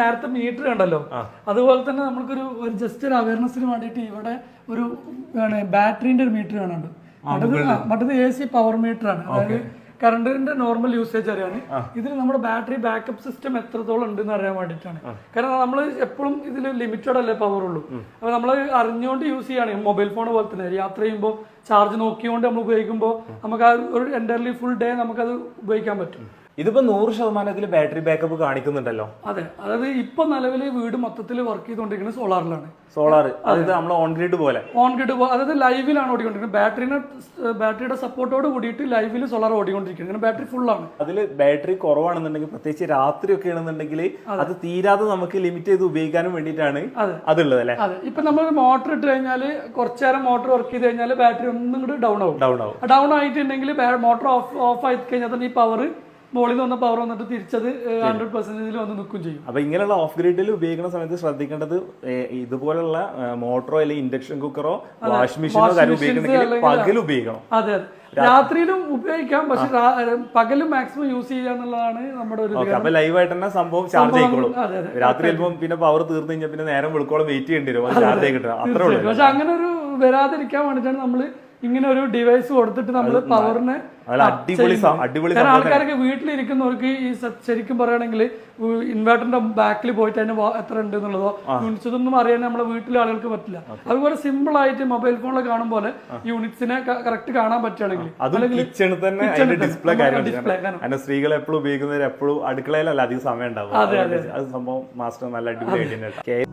നേരത്തെ മീറ്റർ കണ്ടല്ലോ. അതുപോലെ തന്നെ നമുക്കൊരു ഒരു ജസ്റ്റ് ഒരു അവയർനെസ്സിന് വേണ്ടിയിട്ട് ഇവിടെ ഒരു ബാറ്ററിന്റെ ഒരു മീറ്റർ കാണുന്നുണ്ട്. മറ്റത് എ സി പവർ മീറ്റർ ആണ്. അതായത് കറണ്ടിന്റെ നോർമൽ യൂസേജ് അറിയാൻ. ഇതിൽ നമ്മുടെ ബാറ്ററി ബാക്കപ്പ് സിസ്റ്റം എത്രത്തോളം ഉണ്ട് എന്ന് അറിയാൻ വേണ്ടിയിട്ടാണ്. കാരണം നമ്മൾ എപ്പോഴും ഇതിൽ ലിമിറ്റഡ് അല്ലേ പവർ ഉള്ളൂ. അപ്പൊ നമ്മൾ അറിഞ്ഞുകൊണ്ട് യൂസ് ചെയ്യുകയാണ്. മൊബൈൽ ഫോൺ പോലെ തന്നെ. യാത്ര ചെയ്യുമ്പോൾ ചാർജ് നോക്കിക്കൊണ്ട് നമ്മൾ ഉപയോഗിക്കുമ്പോൾ നമുക്ക് ആ ഒരു എന്റർലി ഫുൾ ഡേ നമുക്കത് ഉപയോഗിക്കാൻ പറ്റും. ഇതിപ്പോ നൂറ് ശതമാനത്തിൽ ബാറ്ററി ബാക്കപ്പ് കാണിക്കുന്നുണ്ടല്ലോ. അതെ അതായത് ഇപ്പൊ നിലവിൽ വീട് മൊത്തത്തിൽ വർക്ക് ചെയ്തുകൊണ്ടിരിക്കുന്നത് സോളാറിലാണ് സോളാർ അതായത് നമ്മൾ ഓൺ ഗ്രിഡ് പോലെ. ഓൺ ഗ്രിഡ് അതായത് ലൈവിലാണ് ഓടിക്കൊണ്ടിരിക്കുന്നത്. ബാറ്ററിനെ ബാറ്ററിയുടെ സപ്പോർട്ടോട് കൂടിയിട്ട് ലൈവിൽ സോളാർ ഓടിക്കൊണ്ടിരിക്കുന്നത് ബാറ്ററി ഫുൾ ആണ് അതിൽ ബാറ്ററി കുറവാണെന്നുണ്ടെങ്കിൽ പ്രത്യേകിച്ച് രാത്രി ഒക്കെ ആണെന്നുണ്ടെങ്കിൽ അത് തീരാതെ നമുക്ക് ലിമിറ്റ് ചെയ്ത് ഉപയോഗിക്കാനും വേണ്ടിയിട്ടാണ് അതെ. അതുള്ളത് അല്ലെ? ഇപ്പൊ നമ്മൾ മോട്ടർ ഇട്ട് കഴിഞ്ഞാൽ കുറച്ചു നേരം മോട്ടർ വർക്ക് ചെയ്ത് കഴിഞ്ഞാൽ ബാറ്ററി ഒന്നും കൂടി ഡൗൺ ആവും. ഡൗൺ ആവും. ഡൗൺ ആയിട്ടുണ്ടെങ്കിൽ മോട്ടർ ഓഫ് ഓഫ് ആയി കഴിഞ്ഞാൽ തന്നെ ഈ പവർ നിന്ന് വന്ന പവർ വന്നിട്ട് തിരിച്ചത് ഹൺഡ്രഡ് പെർസെന്റേജിൽ വന്ന് നിൽക്കും ചെയ്യും. അപ്പോൾ ഇങ്ങനെയുള്ള ഓഫ് ഗ്രിഡിൽ ഉപയോഗിക്കുന്ന സമയത്ത് ശ്രദ്ധിക്കേണ്ടത് ഇതുപോലുള്ള മോട്ടറോ അല്ലെങ്കിൽ ഇൻഡക്ഷൻ കുക്കറോ വാഷിംഗ് മെഷീനോ കാര്യം ഉപയോഗിക്കണമെങ്കിൽ പകൽ ഉപയോഗിക്കണം. അതെ അതെ. രാത്രിയിലും ഉപയോഗിക്കാം പക്ഷെ പകലും മാക്സിമം യൂസ് ചെയ്യുക എന്നുള്ളതാണ് നമ്മുടെ ഒരു ലൈവ് അപ്പൊ ലൈവായിട്ട് തന്നെ സംഭവം ചാർജ് ആയിക്കോളും അതെ രാത്രി ചിലപ്പോൾ പിന്നെ പവർ തീർന്നു കഴിഞ്ഞാൽ പിന്നെ നേരം വെളുക്കോളം വെയിറ്റ് ചെയ്യേണ്ടി വരും. ചാർജ് ആയി അത്രേ ഉള്ളൂ. പക്ഷെ അങ്ങനെ ഒരു വരാതിരിക്കാൻ വേണ്ടിയിട്ടാണ് നമ്മൾ ഇങ്ങനെ ഒരു ഡിവൈസ് കൊടുത്തിട്ട് നമ്മൾ പവറിനെ ആൾക്കാരൊക്കെ വീട്ടിലിരിക്കുന്നവർക്ക് ഈ ശരിക്കും പറയുകയാണെങ്കിൽ ഇൻവേർട്ടറിന്റെ ബാക്കിൽ പോയിട്ട് അതിന് എത്ര ഉണ്ട് എന്നുള്ളതോ യൂണിറ്റ്സ് ഇതൊന്നും അറിയാൻ നമ്മളെ വീട്ടിലെ ആളുകൾക്ക് പറ്റില്ല. അതുപോലെ സിമ്പിൾ ആയിട്ട് മൊബൈൽ ഫോണിൽ കാണും പോലെ യൂണിറ്റ്സിനെ കറക്റ്റ് കാണാൻ പറ്റുകയാണെങ്കിൽ. സ്ത്രീകൾ എപ്പോഴും ഉപയോഗിക്കുന്നവർ എപ്പോഴും അടുക്കളയിലല്ല അധികം സമയം ഉണ്ടാവും അത് സംഭവം മാസ്റ്റർ നല്ല അടിപൊളി ഐഡിയ